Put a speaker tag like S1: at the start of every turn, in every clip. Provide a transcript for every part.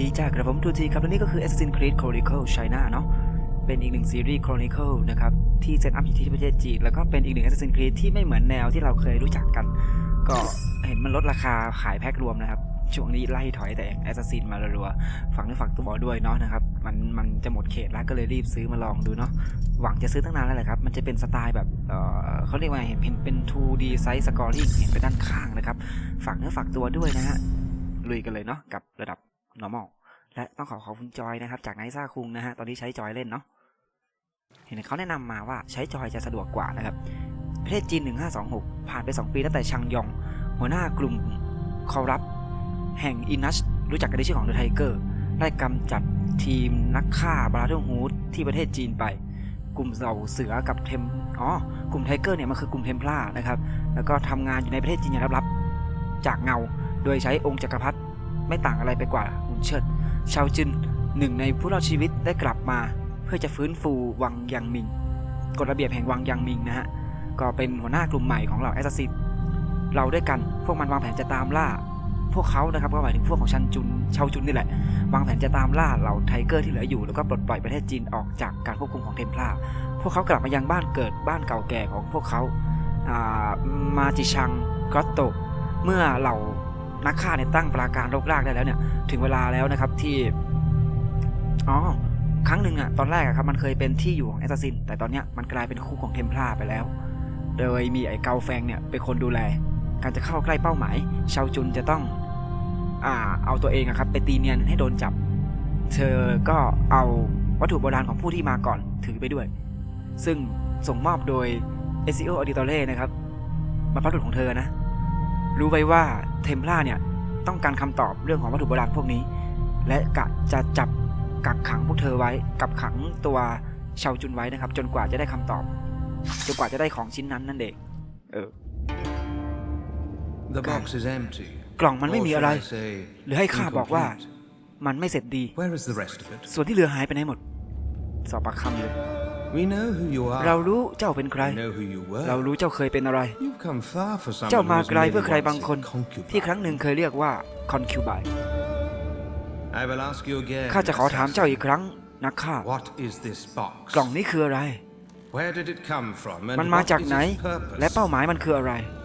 S1: ดีจ้ากระผมทูทีครับและนี่ก็คือ Assassin's Creed Chronicle China เนาะเป็นอีกหนึ่งซีรีส์ Chronicle นะครับที่เซตอัพอยู่ที่ประเทศจีนแล้วก็เป็นอีกหนึ่ง Assassin's Creed ที่ไม่เหมือนแนวที่เราเคยรู้จักกัน ก็เห็นมันลดราคาขายแพ็ครวมนะครับ ช่วงนี้ไล่ถอยแต่ Assassin มารัวๆฝังเนื้อฝักตัวด้วยเนาะนะครับมันมันจะหมดเขตแล้วก็เลยรีบซื้อมาลองดูเนาะหวังจะซื้อตั้งนานแล้วแหละครับ มันจะเป็นสไตล์แบบเออเขาเรียกว่าเห็นเป็นเป็น 2D size scoring เห็นไปด้านข้างนะครับ ฝังเนื้อฝักตัวด้วยนะฮะลุยกันเลยเนาะกับระดับ normal และต้องขอขอบคุณจอยนะครับ จากไนซ่าคุงนะฮะตอนนี้ใช้จอยเล่นเนาะเห็นเขาแนะนำมาว่าใช้จอยจะสะดวกกว่านะครับประเทศจีน 1526 ผ่านไป 2 ปีตั้งแต่ชังยอง หัวหน้ากลุ่มคอรัปแห่งอินัชรู้จักกันในชื่อของเดอะไทเกอร์ได้กำจัดทีมนักฆ่าบราเธอร์ฮูดที่ประเทศจีนไป กลุ่มเหล่าเสือกับเทมอ๋อกลุ่มไทเกอร์เนี่ยมันคือกลุ่มเทมพลานะครับ แล้วก็ทำงานอยู่ในประเทศจีนอย่างลับๆจากเงา โดยใช้องค์จักรพรรดิ ไม่ต่างอะไรไปกว่าหุนเชิดชาวจินหนึ่งในผู้รอดชีวิตได้กลับมา เพื่อจะฟื้นฟูวังยังมิงกฎระเบียบแห่งวังยังมิงนะฮะก็เป็นหัวหน้ากลุ่มใหม่ของเหล่าแอสซัสซินเราด้วยกันพวกมันวางแผนจะตามล่า พวกเขานะครับก็หมายถึงพวกของชันจุนชาวจุนนี่แหละ วางแผนจะตามล่าเหล่าไทเกอร์ที่เหลืออยู่แล้วก็ปลดปล่อยประเทศจีนออกจากการควบคุมของเทมพลาร์พวกเขากลับมายังบ้านเกิดบ้านเก่าแก่ของพวกเขาามาจิชังกรอตโตเมื่อเหล่า นักฆ่าเนี่ยตั้งปราการรกรากได้แล้วเนี่ย ถึงเวลาแล้วนะครับที่อ๋อครั้งหนึ่งอะตอนแรกอะครับมันเคยเป็นที่อยู่ของแอสซัสซินแต่ตอนเนี้ยมันกลายเป็นคู่ของเทมพลาไปแล้ว โดยมีไอ้เกาแฟงเนี่ยเป็นคนดูแล การจะเข้าใกล้เป้าหมาย ชาวจุนจะต้องอ่าเอาตัวเองอะครับไปตีเนียนให้โดนจับ เธอก็เอาวัตถุโบราณของผู้ที่มาก่อนถือไปด้วย ซึ่งส่งมอบโดยเอซิโออดิตเล่นะครับบรรพบุรุของเธอนะ รู้ไว้ว่าเทมพลาเนี่ยต้องการคำตอบเรื่องของวัตถุโบราณพวกนี้ และกะจะจับกักขังพวกเธอไว้ กับขังตัวชาวจุนไว้นะครับ จนกว่าจะได้คำตอบ จนกว่าจะได้ของชิ้นนั้นนั่นเองเออ
S2: The box is empty.
S1: กล่องมันไม่
S2: Or
S1: มี
S2: should
S1: อะไร
S2: I say,
S1: หรือให้ข้าบอกว่า
S2: incomplete?
S1: มันไม่เสร็จดี
S2: Where is the rest of it?
S1: ส่วนที่เหลือหายไปไหนหมด สอบปากคำเลย
S2: We know who you
S1: เรา
S2: are.
S1: รู้เจ้าเป็นใคร
S2: We know who you
S1: เรา
S2: were.
S1: รู้เจ้าเคยเป็นอะไร
S2: You've come far for
S1: เจ้า
S2: someone
S1: มา
S2: who was
S1: ไกลเพื่อ
S2: merely
S1: ใครบาง
S2: once
S1: คน
S2: a concubine.
S1: ที่ครั้งหนึ่งเคยเรียกว่าคอนคิวบาย
S2: I will ask you again.
S1: ข้าจะขอถามเจ้า
S2: assassin.
S1: อีกครั้งนักฆ่า
S2: What is this box?
S1: กล่องนี้คืออะไร
S2: Where did it come from? And
S1: มันมา
S2: what
S1: จาก
S2: is
S1: ไหน
S2: its purpose?
S1: และเป้าหมายมันคืออะไร
S2: Why continue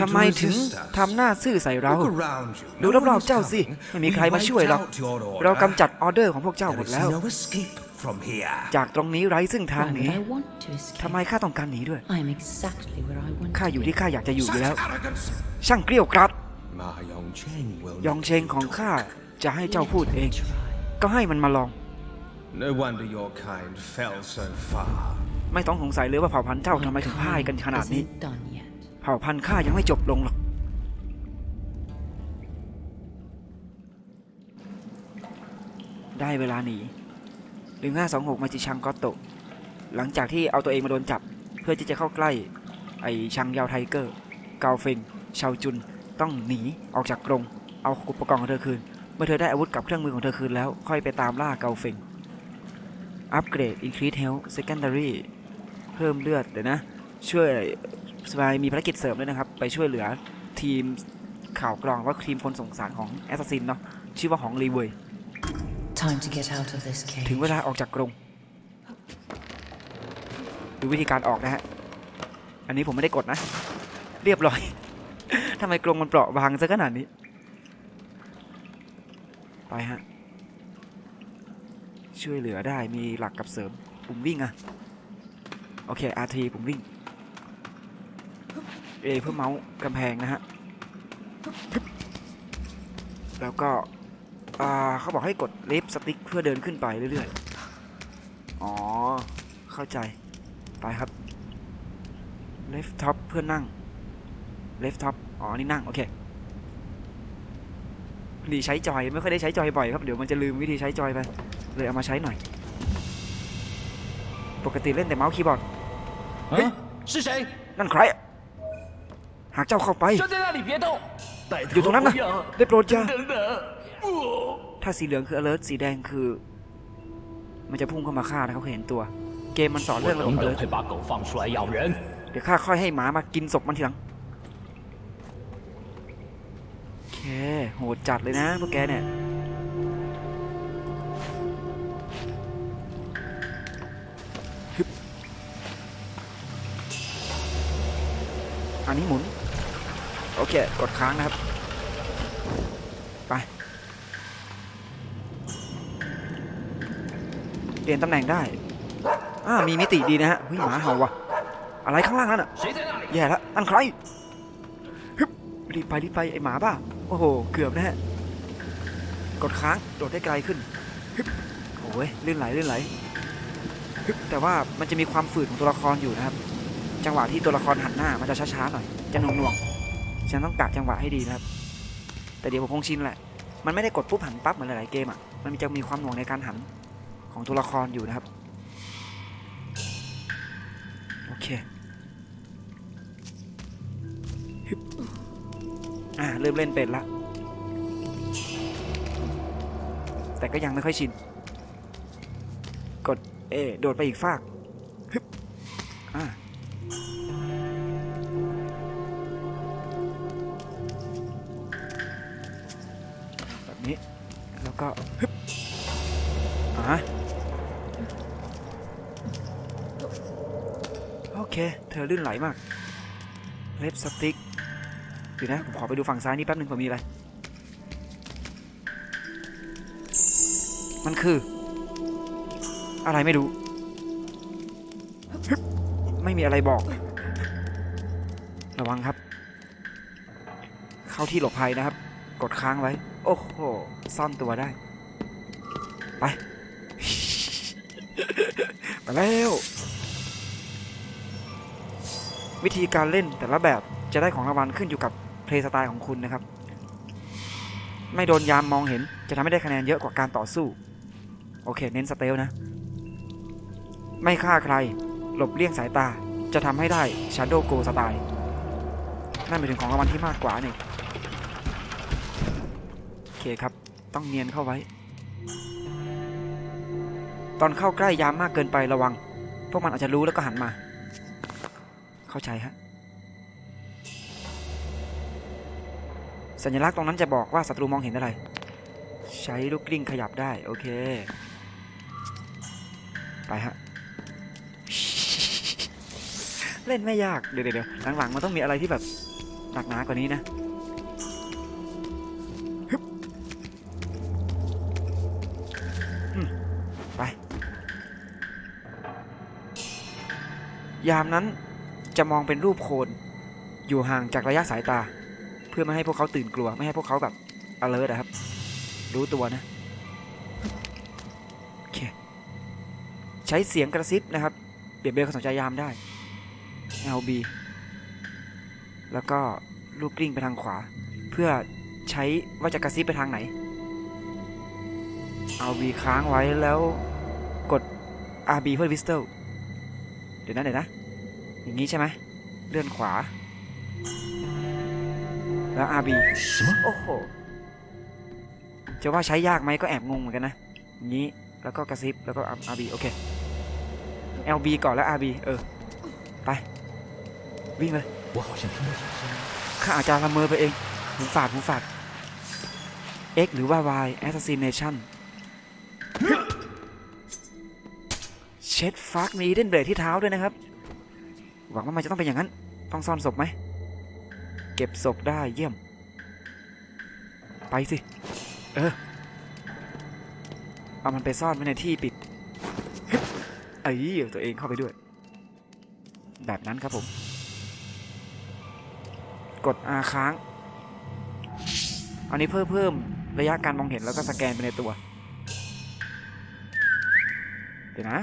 S1: ทำ
S2: to
S1: ไมถึง
S2: resist us?
S1: ทำหน้าซื่อใส่เรา
S2: Look around you.
S1: ดู
S2: No
S1: รอบ
S2: one
S1: ๆ
S2: is
S1: เจ้าสิ
S2: coming.
S1: ไม่มี
S2: We
S1: ใครมา
S2: wiped
S1: ช่วยหรอก
S2: out your order.
S1: เรากำจัดออเดอร์ของพวกเจ้าหม
S2: There
S1: ด
S2: is
S1: แล้ว
S2: no escape from here.
S1: จากตรงนี้ไร้ซึ่งทาง
S3: Why
S1: หนี
S3: would I want to escape?
S1: ทำไมข้าต้องการหนีด้วย
S3: I am exactly where I want
S1: ข้า
S3: to
S1: อยู่
S3: be.
S1: ที่ข้าอยากจะอยู่อยู่
S2: Such
S1: แล้ว
S2: arrogance.
S1: ช่างเกลี้ยวกราด
S2: Ma Yongcheng will
S1: ยอง
S2: not
S1: เชงของข้าจะให้เจ้า
S3: Let
S1: พูดเอง
S3: me try.
S1: ก็ให้มันมาลอง
S2: No wonder your kind fell so far.
S1: ไม่ต้องสงสัยเลยว่าเผ่าพันธุ์เจ้าทำไมถึงพ่ายกันขนาดนี้
S3: Isn't done yet.
S1: เผ่าพันธุ์ข้ายังไม่จบลงหรอก ได้เวลาหนีหนึ่งห้าสองหกมาจิชังก็โตะหลังจากที่เอาตัวเองมาโดนจับ เพื่อที่จะเข้าใกล้ ไอชังยาวไทเกอร์ เกาเฟงชาวจุน ต้องหนีออกจากกรง เอาอุปกรณ์ของเธอคืน เมื่อเธอได้อาวุธกับเครื่องมือของเธอคืนแล้ว ค่อยไปตามล่าเกาเฟงอัปเกรด increase health secondary เพิ่มเลือดเดี๋ยวนะ ช่วย สบายมีภารกิจเสริมด้วยนะครับ ไปช่วยเหลือทีมข่าวกรองว่าทีมคนสงสารของแอสซัสซินเนาะชื่อว่าของรีเวย
S3: Time to get out of this
S1: ถึง
S3: cage.
S1: เวลาออกจากกรงดูวิธีการออกนะฮะ อันนี้ผมไม่ได้กดนะ เรียบร้อย ทำไมกรงมันเปราะบางซะขนาดนี้ ไปฮะ ช่วยเหลือได้มีหลักกับเสริมปุ่มวิ่งอะโอเค RT ปุ่มวิ่ง A เพื่อเมาส์กำแพงนะฮะ แล้วก็เขาบอกให้กดเลฟสติ๊กเพื่อเดินขึ้นไปเรื่อยๆ อ๋อ เข้าใจ ไปครับเลฟท็อปเพื่อนั่งเลฟท็อปอ๋อ นี่นั่ง โอเคดีใช้จอย ไม่ค่อยได้ใช้จอยบ่อยครับ เดี๋ยวมันจะลืมวิธีใช้จอยไป เลยเอามาใช้หน่อย ปกติเล่นแต่เมาส์คีย์บอร์ด
S4: เฮ้ย
S1: นั่นใคร หากเจ้าเข้าไปอยู่ตรงนั้นนะได้โปรดจ้าถ้าสีเหลืองคือ alert สีแดงคือ มันจะพุ่งเข้ามาฆ่านะเขาเห็นตัว เกมมันสอนเรื่องระบ alert เดี๋ยวข้าค่อยให้หมามากินศพมันทีหลังโอเคโหดจัดเลยนะพวกแกเนี่ยอันนี้หมุน อเค กดค้างนะครับ ไป เปลี่ยนตำแหน่งได้ อ่า มีมิติดีนะฮะเฮ้หมาเห่าว่ะ อะไรข้างล่างนั่นอะแย่แล้วอันใครฮึบรีบไปรีบไปไอหมาบ้า โอ้โห เกือบนะฮะ กดค้าง โดดได้ไกลขึ้นฮึบโอ้ยลื่นไหลลื่นไหลฮึบแต่ว่ามันจะมีความฝืดของตัวละครอยู่นะครับ จังหวะที่ตัวละครหันหน้ามันจะช้าๆหน่อย จะหน่วงๆ ฉันต้องกะจังหวะให้ดีนะครับ แต่เดี๋ยวผมคงชินแหละ มันไม่ได้กดปุ๊บหันปั๊บเหมือนหลายๆเกมอะ มันจะมีความหน่วงในการหันของตัวละครอยู่นะครับ โอเคอ่าเริ่มเล่นเป็นละ แต่ก็ยังไม่ค่อยชิน กด เอ โดดไปอีกฟาก ก็ฮึบอ่าโอเค เธอลื่นไหลมาก เล็บสติ๊กเดี๋ยวนะ ผมขอไปดูฝั่งซ้ายนี่แป๊บหนึ่งผมมีอะไร มันคือ อะไรไม่รู้ ไม่มีอะไรบอก ระวังครับ เข้าที่หลบภัยนะครับ ค้างไว้ โอ้โห ซ่อนตัวได้ ไปไปแล้ว วิธีการเล่นแต่ละแบบจะได้ของรางวัลขึ้นอยู่กับเพลย์สไตล์ของคุณนะครับ ไม่โดนยามมองเห็นจะทำให้ได้คะแนนเยอะกว่าการต่อสู้ โอเค เน้นสเตลนะ ไม่ฆ่าใคร หลบเลี่ยงสายตา จะทำให้ได้ Shadow Go สไตล์นั่นหมายถึงของรางวัลที่มากกว่านี่ เคครับ ต้องเนียนเข้าไว้ ตอนเข้าใกล้ยามมากเกินไประวัง พวกมันอาจจะรู้แล้วก็หันมา เข้าใจฮะ สัญลักษณ์ตรงนั้นจะบอกว่าศัตรูมองเห็นอะไร ใช้ลูกกลิ้งขยับได้ โอเค ไปฮะ เล่นไม่ยาก เดี๋ยวเดี๋ยวหลังๆมันต้องมีอะไรที่แบบหนักหนากว่านี้นะ ยามนั้นจะมองเป็นรูปโคน อยู่ห่างจากระยะสายตา เพื่อไม่ให้พวกเขาตื่นกลัว ไม่ให้พวกเขาแบบ alert นะครับ รู้ตัวนะโอเคใช้เสียงกระซิบนะครับเปลี่ยนเบนความสนใจยามได้ LB แล้วก็ลูกกลิ้งไปทางขวา เพื่อใช้ว่าจะกระซิบไปทางไหน LB ค้างไว้แล้วกด RB เพื่อ Whistle เดี๋ยวนะเดี๋ยวนะ อย่างนี้ใช่ไหมเลื่อนขวา แล้วอา
S4: บี
S1: โอ้โห จะว่าใช้ยากไหมก็แอบงงเหมือนกันนะอย่างนี้ แล้วก็กระซิบ แล้วก็อาบีโอเค LB ก่อนแล้วอาบีเออ ไป วิ่งเลยข้าอาจจะละเมอไปเองหูฝาดหูฝาด X หรือว่า Y Assassination เช็ดฟักมีเดนเบรดที่เท้าด้วยนะครับ หวังว่ามันจะต้องเป็นอย่างนั้น ต้องซ่อนศพไหม เก็บศพได้เยี่ยม ไปสิ เออ เอามันไปซ่อนไว้ในที่ปิดเอ้ยตัวเองเข้าไปด้วย แบบนั้นครับผม กด R ค้าง อันนี้เพิ่มเพิ่มระยะการมองเห็นแล้วก็สแกนไปในตัว เดี๋ยวนะ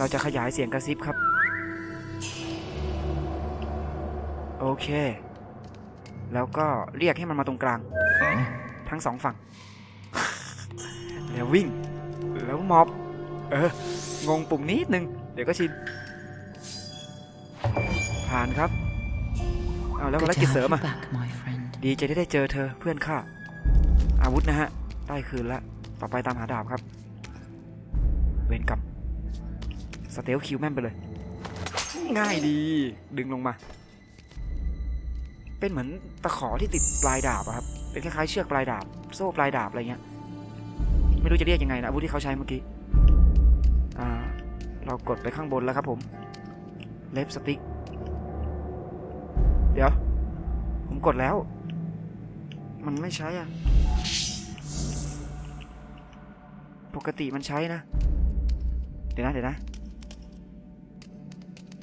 S1: เราจะขยายเสียงกระซิบครับ โอเค แล้วก็เรียกให้มันมาตรงกลาง
S4: 啊，
S1: ทั้งสองฝั่ง แล้ววิ่ง แล้วมอบ เออ งงปุ่มนิดนึง เดี๋ยวก็ชิน ผ่านครับ เอาแล้วภาร
S3: Good
S1: กิจ
S3: to
S1: เสริ
S3: have
S1: ม
S3: you
S1: อะ
S3: back, my friend.
S1: ดีใจที่ได้เจอเธอเพื่อนข้า อาวุธนะฮะได้คืนแล้วต่อไปตามหาดาบครับ เวรกรรม สเตลคิวแม่นไปเลย ง่ายดี ดึงลงมา เป็นเหมือนตะขอที่ติดปลายดาบอะครับ เป็นคล้ายๆเชือกปลายดาบ โซ่ปลายดาบอะไรเงี้ย ไม่รู้จะเรียกยังไงนะอาวุธที่เขาใช้เมื่อกี้ อ่า เรากดไปข้างบนแล้วครับผม เลฟสติ๊ก เดี๋ยว ผมกดแล้ว มันไม่ใช้อะ ปกติมันใช้นะ เดี๋ยวนะเดี๋ยวนะ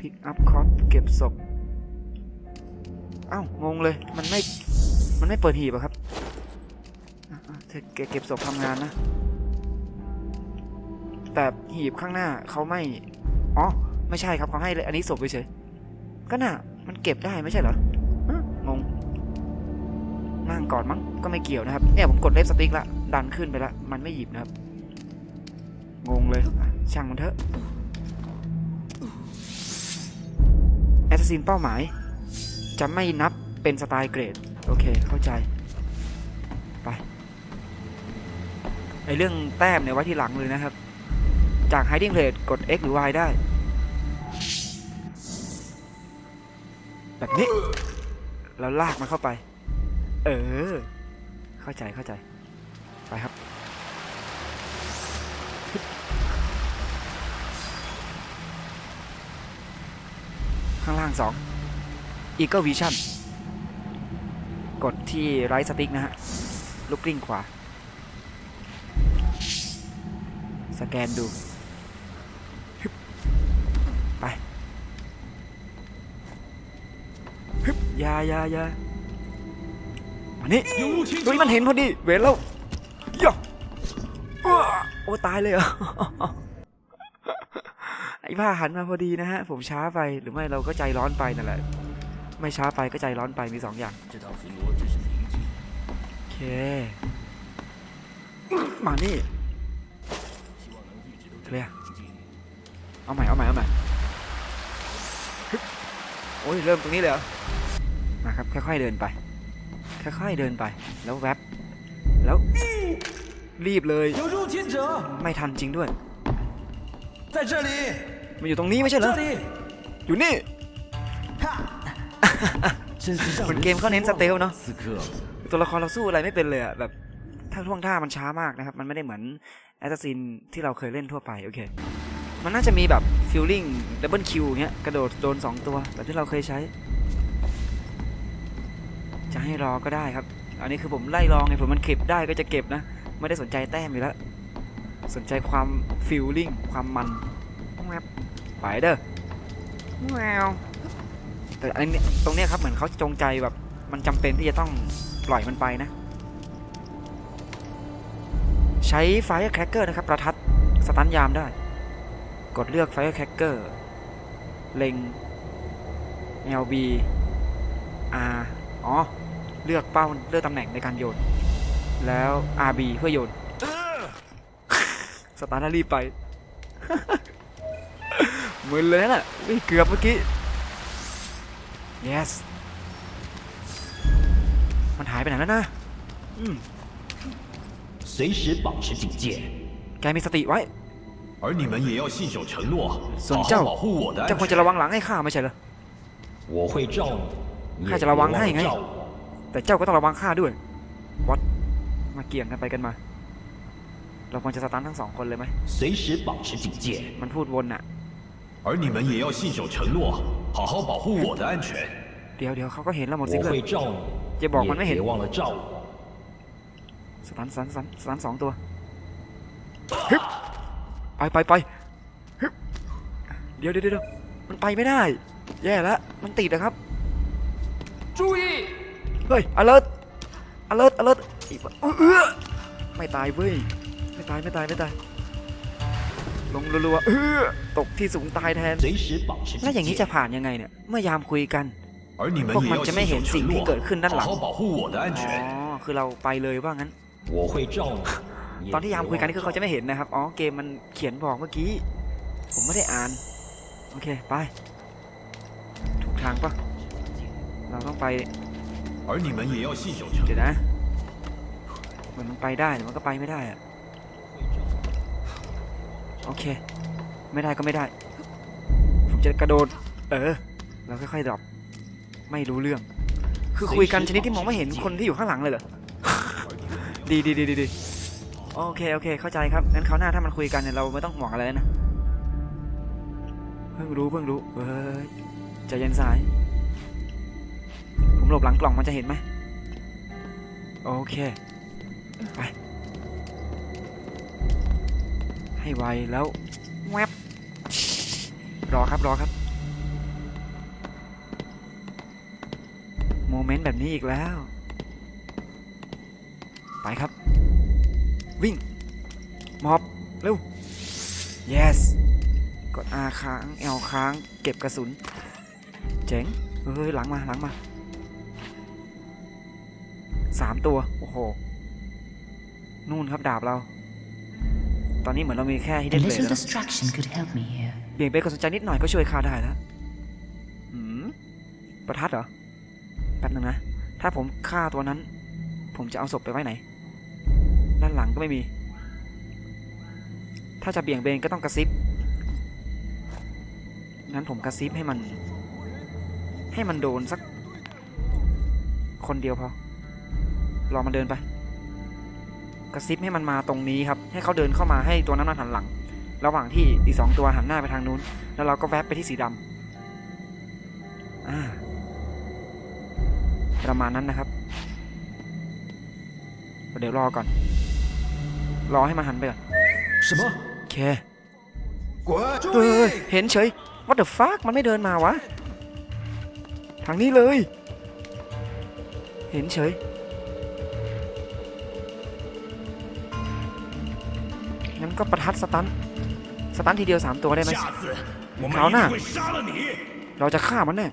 S1: pick up cop เก็บศพเอ้างงเลยมันไม่มันไม่เปิดหีบอะครับเธอเก็บเก็บศพทำงานนะ แต่หีบข้างหน้าเขาไม่ อ๋อ ไม่ใช่ครับเขาให้เลย อันนี้ศพเฉยก็น่ะ มันเก็บได้ไม่ใช่เหรองงนั่งก่อนมั้ง ก็ไม่เกี่ยวนะครับ เนี่ยผมกดเลฟสติ๊กละ ดันขึ้นไปละ มันไม่หยิบนะครับ งงเลย ช่างมันเถอะ ซินเป้าหมาย จะไม่นับเป็นสไตล์เกรด โอเค เข้าใจ ไปไอเรื่องแต้มเนี่ยไว้ที่หลังเลยนะครับ จาก hiding rate กด X หรือ Y ได้ แบบนี้ แล้วลากมันเข้าไป เออ เข้าใจเข้าใจ ไปครับ ข้างล่างสอง Eagle Vision กดที่ right stick นะฮะ ลูกกลิ้งขวา สแกนดู ไปยายายามานี่ตัวนี้มันเห็นพอดี เวรแล้วย่ออ้วโอ้ตายเลยเหรอ ไอ้บ้าหันมาพอดีนะฮะ ผมช้าไปหรือไม่เราก็ใจร้อนไปนั่นแหละ ไม่ช้าไปก็ใจร้อนไปมีสองอย่าง
S4: 这道巡逻只是临近，
S1: โอเค มานี่
S4: 希望能一直都这
S1: เคลีย
S4: 样
S1: ร์
S4: 平静。
S1: เอาใหม่ เอาใหม่ เอาใหม่ฮึบโอ้ย เริ่มตรงนี้เลยเหรอมาครับ ค่อยๆเดินไป ค่อยๆเดินไป แล้วแวบ แล้ว รีบเลย
S2: 有入侵者，
S1: ไม่ทันจริงด้วย
S2: 在这里，
S1: มันอยู่ตรงนี้ไม่ใช่เหรออยู่นี่ เหมือนเกมเขาเน้นสเตลเนาะตัวละครเราสู้อะไรไม่เป็นเลยอะแบบถ้าท่วงท่ามันช้ามากนะครับ มันไม่ได้เหมือนแอสซัสซินที่เราเคยเล่นทั่วไปโอเค มันน่าจะมีแบบฟิลลิ่งดับเบิลคิวเงี้ยกระโดดโดน 2 ตัวแบบที่เราเคยใช้ จะให้รอก็ได้ครับ อันนี้คือผมไล่รองไงผมมันเก็บได้ก็จะเก็บนะ ไม่ได้สนใจแต้มอยู่แล้ว สนใจความฟิลลิ่งความมัน แวบไปเด้อแววแต่อันนี้ตรงเนี้ยครับเหมือนเขาจงใจแบบมันจำเป็นที่จะต้องปล่อยมันไปนะ ใช้ Firecracker นะครับ ประทัดสตันยามได้ กดเลือก Firecracker เล็ง LB R อ๋อ เลือกเป้าเลือกตำแหน่งในการโยน แล้ว RB เพื่อโยน สตาร์ทแล้วรีบไป มึนเลยนะน่ะอุ๊ยเกือบเมื่อกี้ yes มันหายไปไหนแล้วนะ อืม
S4: 随时保持警戒。
S1: แกมีสติไว้
S5: 而你们也要信守承诺，
S1: ส่วน
S5: 好好
S1: เจ้า
S5: 保护我的
S1: เจ้า
S5: 安
S1: ควร
S5: 全
S1: จะ。ระวังหลังให้ข้าไม่ใช่เหรอ
S4: 我会罩你，你也
S1: ข้า
S4: 别
S1: จะระวัง
S4: 忘
S1: ให้
S4: 了
S1: ไง
S4: 罩我。
S1: แต่เจ้าก็ต้องระวังข้าด้วย วัด มาเกี่ยงกันไปกันมา เราควรจะสตันทั้งสองคนเลยไหม
S4: 随时保持警戒。
S1: มันพูดวนอะ
S5: 而你们也要信守承诺，好好保护我的安全。
S1: เดี๋ยวเดี๋ยวเขาก็เห็นแล้วหมดสิ
S4: 我
S1: เลย
S4: 会罩你，
S1: จะบอก
S4: 你
S1: มันไม่
S4: 也
S1: เห็น
S4: 别忘了罩我。
S1: สตันสตันสตันสตันสองตัวฮึบไปไปไปฮึบเดี๋ยวเดี๋ยวเดี๋ยวมันไปไม่ได้ แย่แล้วมันติดนะครับ
S4: 注意！
S1: เฮ้ย alert alert alert อีกเอื้อไม่ตายเว้ย ไม่ตายไม่ตายไม่ตาย ลงรัวๆตกที่สูงตายแทน แล้วอย่างนี้จะผ่านยังไงเนี่ย เมื่อยามคุยกัน พวกมันจะไม่เห็นสิ่งที่เกิดขึ้นด้านหลัง อ๋อ คือเราไปเลยว่างั้น ตอนที่ยามคุยกันนี่คือเขาจะไม่เห็นนะครับ อ๋อ เกมมันเขียนบอกเมื่อกี้ ผมไม่ได้อ่าน โอเค ไป ถูกทางปะเราต้องไปเดี๋ยวนะ เหมือนมันไปได้แต่มันก็ไปไม่ได้อะ โอเค ไม่ได้ก็ไม่ได้ ผมจะกระโดด เออเราค่อยๆดรอปไม่รู้เรื่อง คือคุยกันชนิดที่มองไม่เห็นคนที่อยู่ข้างหลังเลยเหรอ ดีดีดีดีดีโอเคโอเค เข้าใจครับ งั้นคราวหน้าถ้ามันคุยกันเนี่ยเราไม่ต้องห่วงอะไรแล้วนะ เพิ่งรู้เพิ่งรู้เฮ้ยใจเย็นสาย ผมหลบหลังกล่องมันจะเห็นไหม โอเค ไป ให้ไวแล้วแวบรอครับรอครับ โมเมนต์แบบนี้อีกแล้ว ไปครับ วิ่งมอบเร็ว yes กด R ค้าง L ค้าง เก็บกระสุน เจ๋ง เฮ้ย หลังมา หลังมาสามตัว โอ้โห นู่นครับดาบเรา ตอนนี้เหมือนเรามีแค่ฮิด
S3: A
S1: เด้นเบ
S3: little
S1: แล้ว
S3: distraction could help me here.
S1: เบี่ยงเบนความสนใจนิดหน่อยก็ช่วยข้าได้แล้วหืมประทัดเหรอ แป๊บนึงนะ ถ้าผมฆ่าตัวนั้น ผมจะเอาศพไปไว้ไหน ด้านหลังก็ไม่มี ถ้าจะเบี่ยงเบนก็ต้องกระซิบ งั้นผมกระซิบให้มัน ให้มันโดนสัก คนเดียวพอ รอมันเดินไปก ระซิบให้มันมาตรงนี้ครับ ให้เขาเดินเข้ามาให้ตัวนั้นมันหันหลัง ระหว่างที่อีกสองตัวหันหน้าไปทางนู้น แล้วเราก็แวบไปที่สีดำอ่าประมาณนั้นนะครับเดี๋ยวรอก่อน รอให้มันหันไปก่อน
S4: 什么？
S1: โอเคเฮ้ยเห็นเฉย what the fuck มันไม่เดินมาวะ ทางนี้เลย เห็นเฉย งั้นก็ประทัดสตันสตันทีเดียว 3 ตัวได้ไหม
S5: เขาหน้า
S1: เราจะฆ่ามันแน่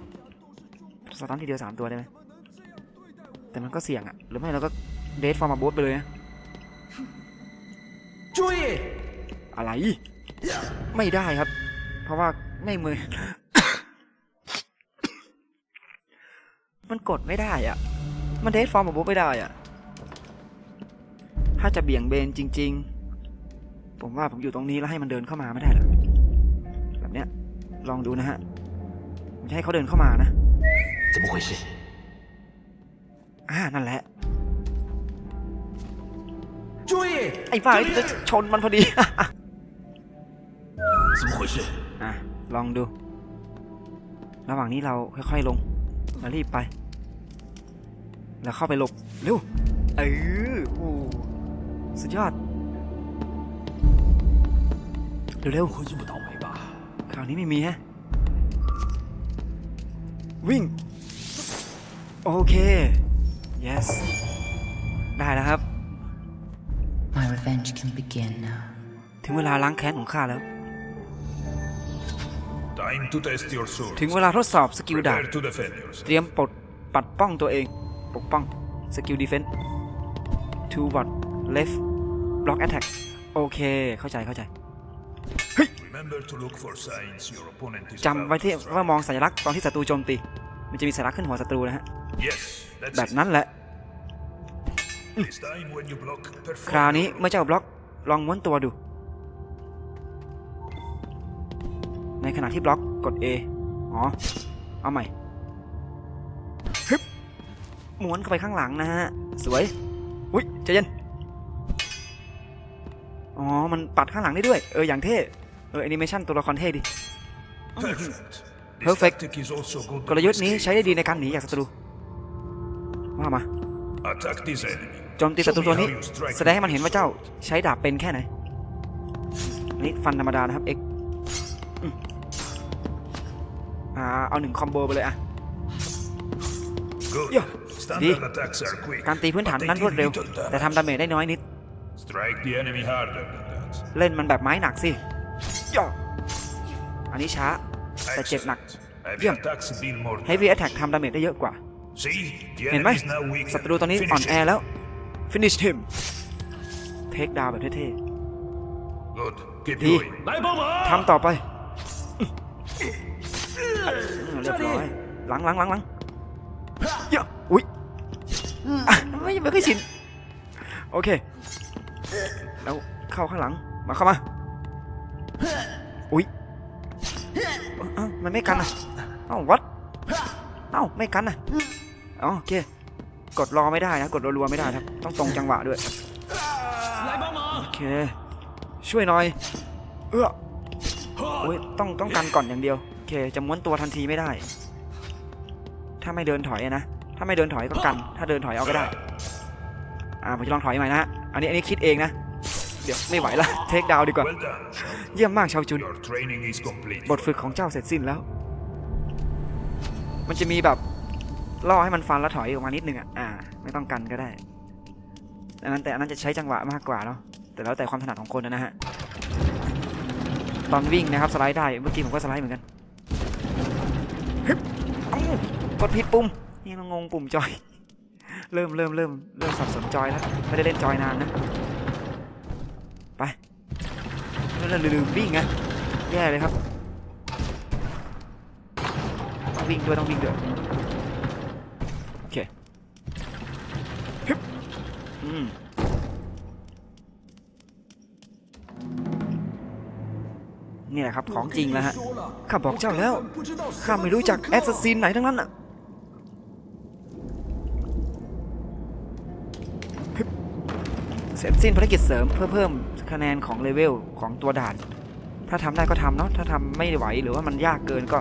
S1: สตันทีเดียว 3 ตัวได้ไหมแต่มันก็เสี่ยงอะหรือไม่เราก็เดทฟอร์มาบูธไปเลยนะ
S4: จุ้ย
S1: อะไร ไม่ได้ครับ เพราะว่าไม่มือ มันกดไม่ได้อะ มันเดทฟอร์มแบบบุ๊ไม่ได้อะ ถ้าจะเบี่ยงเบนจริง ๆ ผมว่าผมอยู่ตรงนี้แล้วให้มันเดินเข้ามาไม่ได้เหรอแบบเนี้ย ลองดูนะฮะผมจะให้เขาเดินเข้ามานะ
S4: 怎么回事？
S1: อ่า นั่นแหละ
S4: 注意！
S1: ไอ้บ้าไอ้จะชนมันพอดี
S5: 怎么回事？
S1: อ่ะ ลองดู ระหว่างนี้เราค่อยๆลงแล้วรีบไป แล้วเข้าไปหลบ เร็ว เออโอ้สุดยอด เร็ว
S4: ๆคุณสุบุตเอา
S1: ไหมบ้าคราวนี้ไม่มีฮะ วิ่ง โอเค yes ได้แล้วครับ
S3: My revenge can begin now
S1: ถึงเวลาล้างแค้นของข้าแล้ว
S6: Time to test your sword
S1: ถึงเวลาทดสอบสกิลดาบเตรียมปลดปัดป้องตัวเอง ปกป้องสกิลดีเฟนต์ทูบอทเลฟบล็อกแอทแท็กโอเค เข้าใจเข้าใจ จำไว้ที่
S6: about to
S1: ว่ามองสัญลักษณ์ตอนที่ศัตรูโจมตี มันจะมีสัญลักษณ์ขึ้นหัวศัตรูนะฮะ
S6: strike. Yes, that's
S1: แบบ
S6: it.
S1: นั้นแหละ
S6: This time when you block,
S1: คราว
S6: perform
S1: นี้
S6: your
S1: เมื่อเจ้าบล็อกลองม้วนตัวดู ในขณะที่บล็อกกด A อ๋อ เอาใหม่ฮึบม้วนเข้าไปข้างหลังนะฮะ สวย อุ้ยใจเย็น อ๋อ มันปัดข้างหลังได้ด้วย เออ อย่างเท่เออแอนิเมชันตัวละครเท่ดิ
S6: perfect. This
S1: Perfect.
S6: tactic is also good
S1: กลยุท
S6: to
S1: ธ์นี้
S6: escape.
S1: ใช้ได้ดีในการหนีจากศัตรูว่ามา
S6: Attack this enemy.
S1: โจมตีศัตรูตัวนี้แสดงให้มันเห็นว่าเจ้าใช้ดาบเป็นแค่ไหนอันนี้ฟันธรรมดานะครับ X อืมอ่าเอาหนึ่งคอมโบไปเลยอะ
S6: Good.
S1: Yeah.
S6: Standard
S1: Di.
S6: attacks are quick.
S1: การตีพื้นฐาน
S6: but they
S1: นั้นรวด
S6: deal
S1: เร็ว
S6: little
S1: แต่
S6: damage.
S1: ทำดาเมจได้น้อยนิด
S6: Strike the enemy harder than that.
S1: เล่นมันแบบไม้หนักสิ อันนี้ช้า แต่เจ็บหนัก
S6: เยี่
S1: ย
S6: ม ให้
S1: วี
S6: แอ
S1: ทแทกทำดาเมจได้เยอะกว่า เห็นไหมศัตรูตอน
S6: นี้
S1: อ่อนแอแล้ว finish him เทคดาวแบบเท่ๆดีทำต่อไปเรียบร้อยหลังหลังหลังหลังเยอะอุ้ยไม่ไม่เคยชิน โอเค แล้วเข้าข้างหลัง มาเข้ามา เอ้ามันไม่กันอะเอ้าวัดเอ้าไม่กันอะอ๋อโอเค กดรอไม่ได้นะ กดรัวๆไม่ได้ครับ ต้องตรงจังหวะด้วย โอเค ช่วยหน่อย เออโอ้ยต้องต้องกันก่อนอย่างเดียว โอเค จะม้วนตัวทันทีไม่ได้ ถ้าไม่เดินถอยนะ ถ้าไม่เดินถอยก็กัน ถ้าเดินถอยเอาก็ได้ อ่าผมจะลองถอยใหม่นะอันนี้อันนี้คิดเองนะ เดี๋ยวไม่ไหวละเทคดาวดีกว่า เยี่ยมมากชาวจุน บทฝึกของเจ้าเสร็จสิ้นแล้ว มันจะมีแบบล่อให้มันฟันแล้วถอยออกมานิดนึงอะอ่า ไม่ต้องกันก็ได้อันนั้นแต่อันนั้นจะใช้จังหวะมากกว่าเนาะแต่แล้วแต่ความถนัดของคนนะฮะตอนวิ่งนะครับสไลด์ได้เมื่อกี้ผมก็สไลด์เหมือนกันกดผิดปุ่มนี่เรางงปุ่มจอย เริ่มเริ่มเริ่มเริ่มสับสนจอยแล้วไม่ได้เล่นจอยนานนะ เริ่มลืมวิ่งไงแย่เลยครับต้องวิ่งด้วยต้องวิ่งด้วยโอเคฮึบอืมนี่แหละครับของจริงแล้วฮะข้าบอกเจ้าแล้วข้าไม่รู้จักแอสซัสซินไหนทั้งนั้นอะ สร็จสิ้นภารกิจเสริมเพื่อเพิ่มคะแนนของเลเวลของตัวด่าน ถ้าทำได้ก็ทำเนาะถ้าทำไม่ไหวหรือว่ามันยากเกินก็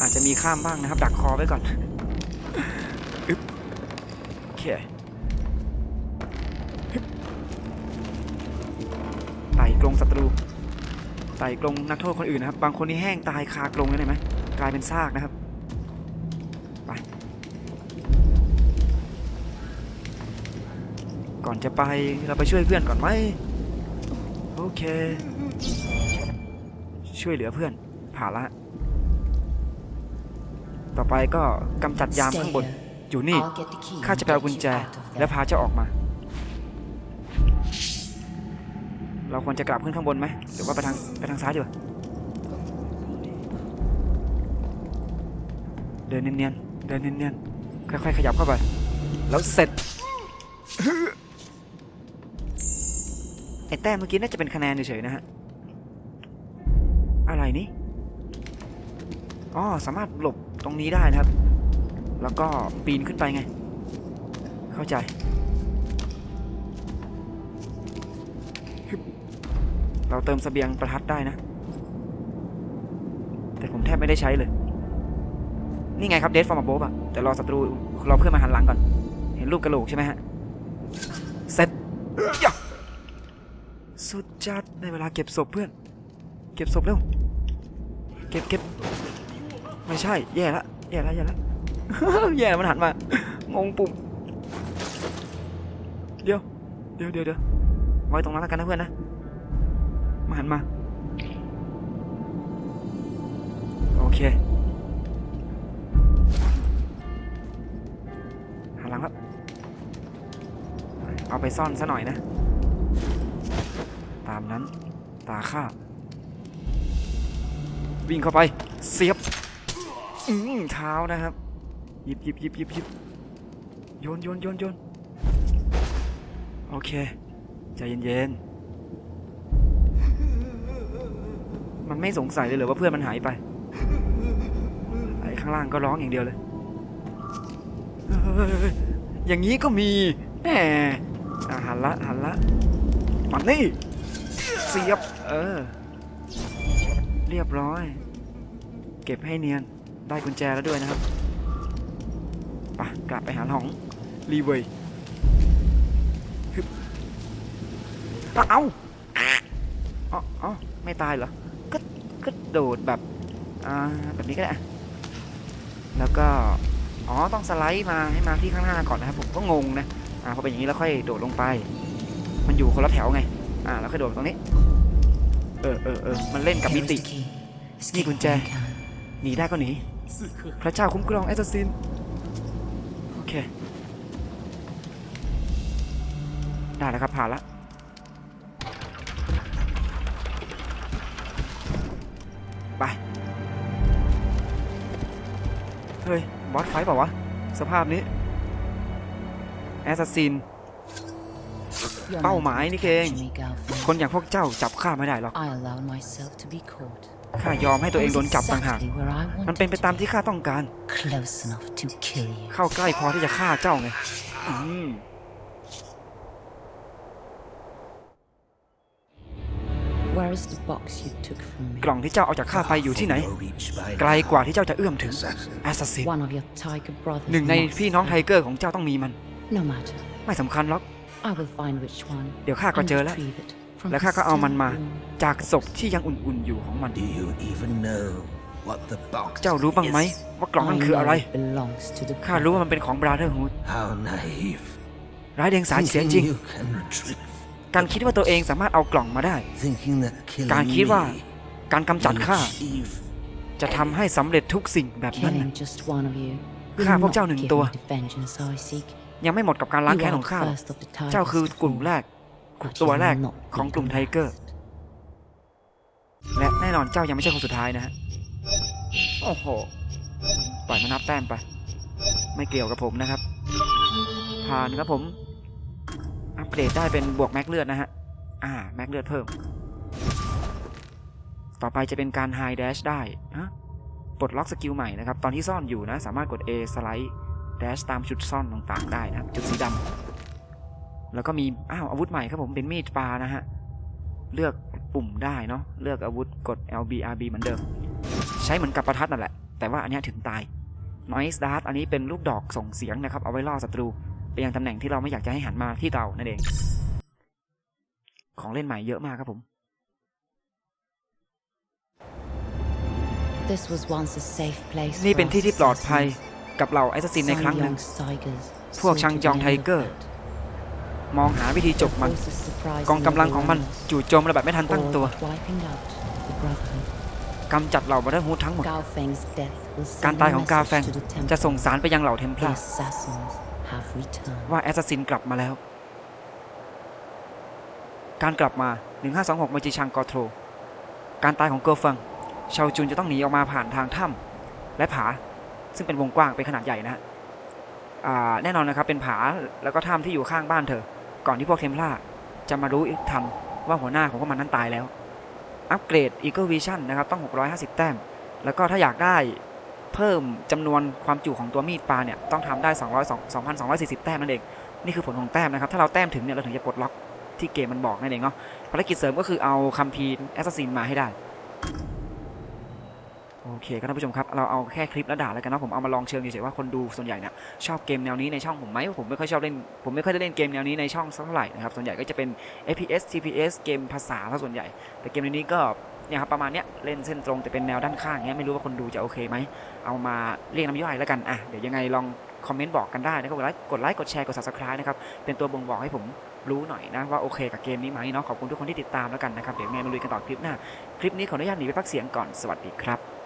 S1: อาจจะมีข้ามบ้างนะครับ ดักคอไว้ก่อนโอเคไต่กรงศัตรูไต่กรงนักโทษคนอื่นนะครับ บางคนนี่แห้งตายคากรงเลยเห็นไหมกลายเป็นซากนะครับ อนจะไปเราไปช่วยเพื่อนก่อนไหมโอเค ช่วยเหลือเพื่อนผ่านละ ต่อไปก็กำจัดยาม
S3: Stay
S1: ข้างบน
S3: here.
S1: อยู่นี่
S3: I'll get the key
S1: ข้า
S3: and
S1: จะไปเอา
S3: get
S1: กุญ
S3: you
S1: แจ
S3: out of
S1: และ
S3: there.
S1: พาเจ้าออกมา เราควรจะกลับขึ้นข้างบนไหมหรือว่าไปทางไปทางซ้ายดีกว่าเดินเนียนๆเดินเนียนๆค่อยๆขยับเข้าไป แล้วเสร็จไอ้แต้มเมื่อกี้น่าจะเป็นคะแนนเฉยๆนะฮะ อะไรนี่อ๋อสามารถหลบตรงนี้ได้นะครับ แล้วก็ปีนขึ้นไปไง เข้าใจ เราเติมเสบียงประทัดได้นะ แต่ผมแทบไม่ได้ใช้เลย นี่ไงครับเดฟฟอร์มโบบอะแต่รอศัตรูรอเพื่อนมาหันหลังก่อน เห็นรูปกระโหลกใช่ไหมฮะ เสร็จ สุดจัดได้เวลาเก็บศพเพื่อน เก็บศพเร็ว เก็บเก็บไม่ใช่ แย่ละแย่ละแย่ละแย่มันหันมางงปุ่มเดี๋ยวเดี๋ยวเดี๋ยวเดี๋ยวไว้ตรงนั้นแล้วกันนะเพื่อนนะมาหันมาโอเคหันหลังแล้วเอาไปซ่อนซะหน่อยนะามนั้น ตาข้าวิ่งเข้าไป เสียบอืมเท้านะครับหยิบหยิบหยิบหยิบหยิบโยนโยนโยนโยนโอเค ใจเย็นๆ มันไม่สงสัยเลยเหรอว่าเพื่อนมันหายไป ไอ้ข้างล่างก็ร้องอย่างเดียวเลย อย่างนี้ก็มีแหมอะหันละหันละมันนี่ เสียบ เออ เรียบร้อย เก็บให้เนียน ได้กุญแจแล้วด้วยนะครับไปะกลับไปหาหองรีเวยฮึบอ้าวเอาอ๋อออไม่ตายเหรอ ก็ก็โดดแบบ อ่า แบบนี้ก็ได้แล้วก็ อ๋อ ต้องสไลด์มาให้มาที่ข้างหน้าก่อนนะครับ ผมก็งงนะ อ่าพอเป็นอย่างนี้แล้วค่อยโดดลงไป มันอยู่คนละแถวไง อ่าแล้วค่อยโดดตรงนี้ เออเออเออมันเล่นกับมิตินี่กุญแจ หนีได้ก็หนี พระเจ้าคุ้มครองแอสซัสซิน โอเค ได้แล้วครับ ผ่านละไป เฮ้ย บอสไฟท์เปล่าวะ สภาพนี้ แอสซัสซิน เป้า
S3: meant
S1: หมายนี่เอง
S3: to catch me, Galvin.
S1: คนอย่างพวกเจ้าจับข้าไม่ได้หรอก
S3: I allow myself to be caught.
S1: ข้ายอมให้ตัวเองโดนจับต่างหาก
S3: Exactly where I
S1: มันเป็น
S3: wanted
S1: ไป
S3: to
S1: ตาม
S3: be.
S1: ที่ข้าต้องการ
S3: Close enough to kill you.
S1: เข้าใกล้พอที่จะฆ่าเจ้าไงอืม
S3: Where is the box you took from me?
S1: กล่องที่เจ้าเอาจากข้าไปอยู่ที่ไหน
S6: reach by
S1: ไกลกว่าที่เจ้าจะเอื้อมถึง
S6: assassin.
S1: แอสซัสซิน
S3: One of your tiger brothers.
S1: หนึ่งใน
S3: must
S1: พี่น้องไท
S3: have.
S1: เกอร์ของเจ้าต้องมีมัน
S3: No matter.
S1: ไม่สำคัญหรอก
S3: I will find which one.
S1: เดี๋ยวข้าก็
S3: and
S1: เจอแล้ว
S3: retrieve it from
S1: แล้ว
S3: his
S1: ข้าก็เอามันมา
S3: still warm
S1: จากศพที่ยังอุ่นๆอยู่ของมัน
S6: Do you even know what the box
S1: เจ้ารู้บ้างไหม
S6: is?
S1: ว่ากล่องนั่น
S3: I
S1: คืออะไร
S3: know it belongs to the
S1: ข้ารู้ว่ามันเป็นของบราเธอร์ฮูด
S6: How naive.
S1: ร้ายเดียงสาเสีย
S6: Thinking
S1: จริง
S6: you can retrieve.
S1: การคิดว่าตัวเองสามารถเอากล่องมาได้
S6: Thinking that killing
S1: การคิดว่า
S6: me
S1: การกำจัด
S6: will
S1: ข้า
S6: achieve
S1: จะทำให้สำเร็จทุกสิ่งแบบนั้น
S3: Killing
S1: น่ะ
S3: just one of you.
S1: ฆ่า
S3: will
S1: พวกเจ้า
S3: not
S1: หนึ่ง
S3: give
S1: ตัว
S3: me the vengeance I seek.
S1: ยังไม่หมดกับการล้าง
S3: You
S1: แค้น
S3: are
S1: ของข้า
S3: the
S1: หรอก
S3: first of the tigers
S1: เจ้าคือกลุ่ม
S3: to
S1: แร
S3: fall.
S1: กกลุ่มตัวแรกของกลุ่มไทเกอร์ และแน่นอนเจ้ายังไม่ใช่คนสุดท้ายนะฮะ โอ้โห ปล่อยมานับแต้มไป ไม่เกี่ยวกับผมนะครับ ผ่านครับผม อัปเดตได้เป็นบวกแม็กเลือดนะฮะ อ่า แม็กเลือดเพิ่ม ต่อไปจะเป็นการไฮแดชได้ฮะปลดล็อกสกิลใหม่นะครับ ตอนที่ซ่อนอยู่นะ สามารถกด A สไลด์แดชตามจุดซ่อนต่างๆ ได้นะครับ จุดสีดำแล้วก็มีอ้าวอาวุธใหม่ครับผมเป็นมีดปลานะฮะ เลือกปุ่มได้เนาะเลือกอาวุธกด LB RB เหมือนเดิม ใช้เหมือนกับประทัดนั่นแหละ แต่ว่าอันเนี้ยถึงตาย Noise Dart อันนี้เป็นลูกดอกส่งเสียงนะครับ เอาไว้ล่อศัตรูไปยังตำแหน่งที่เราไม่อยากจะให้หันมาที่เรานั่นเอง ของเล่นใหม่เยอะมากครับผม
S3: This was once a safe place
S1: นี่
S3: for
S1: เป็น
S3: us
S1: ที่ที่ปลอดภัย
S3: assassins.
S1: กับเหล่าแอสซัสซินในครั้งหนึ่ง
S3: Sangyong's tigers
S1: พวก
S3: sought
S1: ชัง
S3: to
S1: จอง
S3: the
S1: ไท
S3: end of
S1: เกอร์
S3: that.
S1: มองหาวิธีจบ
S3: Their
S1: มัน
S3: forces surprised
S1: กองกำลังของมัน
S3: and
S1: จู่โจมเราแบบไม่ทันตั้ง
S3: all
S1: ตัว
S3: but wiping out the Brotherhood.
S1: กำจัดเหล่าบัตเตอร์ฮูดทั้งหมด
S3: Gao Feng's death will
S1: การ
S3: send
S1: ตาย
S3: a
S1: ของกาแฟง
S3: message to the temple.
S1: จะส่งสารไปยังเหล่าเทมเพ
S3: The
S1: ลา
S3: assassins have returned.
S1: ว่าแอสซัสซินกลับมาแล้ว การกลับมา 1526มาจิชังกอโทร การตายของเกิร์ฟังชาวจุนจะต้องหนีออกมาผ่านทางถ้ำและผา ซึ่งเป็นวงกว้างเป็นขนาดใหญ่นะฮะแน่นอนนะครับเป็นผาแล้วก็ถ้ำที่อยู่ข้างบ้านเธอ ก่อนที่พวกเทมพลาจะมารู้อีกทันว่าหัวหน้าของพวกมันนั้นตายแล้ว อัปเกรด Eagle Vision นะครับต้อง 650 แต้ม แล้วก็ถ้าอยากได้เพิ่มจำนวนความจุของตัวมีดปลาเนี่ยต้องทำได้ 200 2,240 แต้มนั่นเอง นี่คือผลของแต้มนะครับ ถ้าเราแต้มถึงเนี่ยเราถึงจะปลดล็อกที่เกมมันบอกนั่นเองเนาะภารกิจเสริมก็คือเอาคัมภีร์แอสซัสซินมาให้ได้ โอเคครับท่านผู้ชมครับเราเอาแค่คลิปแล้วด่าแล้วกันเนาะผมเอามาลองเชิงเฉยๆว่าคนดูส่วนใหญ่เนี่ยชอบเกมแนวนี้ในช่องผมไหมผมไม่ค่อยชอบเล่นผมไม่ค่อยได้เล่นเกมแนวนี้ในช่องสักเท่าไหร่นะครับส่วนใหญ่ก็จะเป็น FPS TPS เกมภาษาซะส่วนใหญ่ แต่เกมนนี้ก็เนี่ยครับประมาณเนี้ยเล่นเส้นตรงแต่เป็นแนวด้านข้างเงี้ยไม่รู้ว่าคนดูจะโอเคไหมเอามาเรียกน้ำย่อยแล้วกันอะเดี๋ยวยังไงลองคอมเมนต์บอกกันได้นะครับกดไลค์กดไลค์กดแชร์กด subscribe นะครับเป็นตัวบ่งบอกให้ผมรู้หน่อยนะว่าโอเคกับเกมนี้ไหมเนาะขอบคุณทุกคนที่ติดตามแล้วกันนะครับเดี๋ยวไงมาลุยกันต่อคลิปหน้าคลิปนี้ขออนุญาตหนีไปพักเสียงก่อนสวัสดีครับ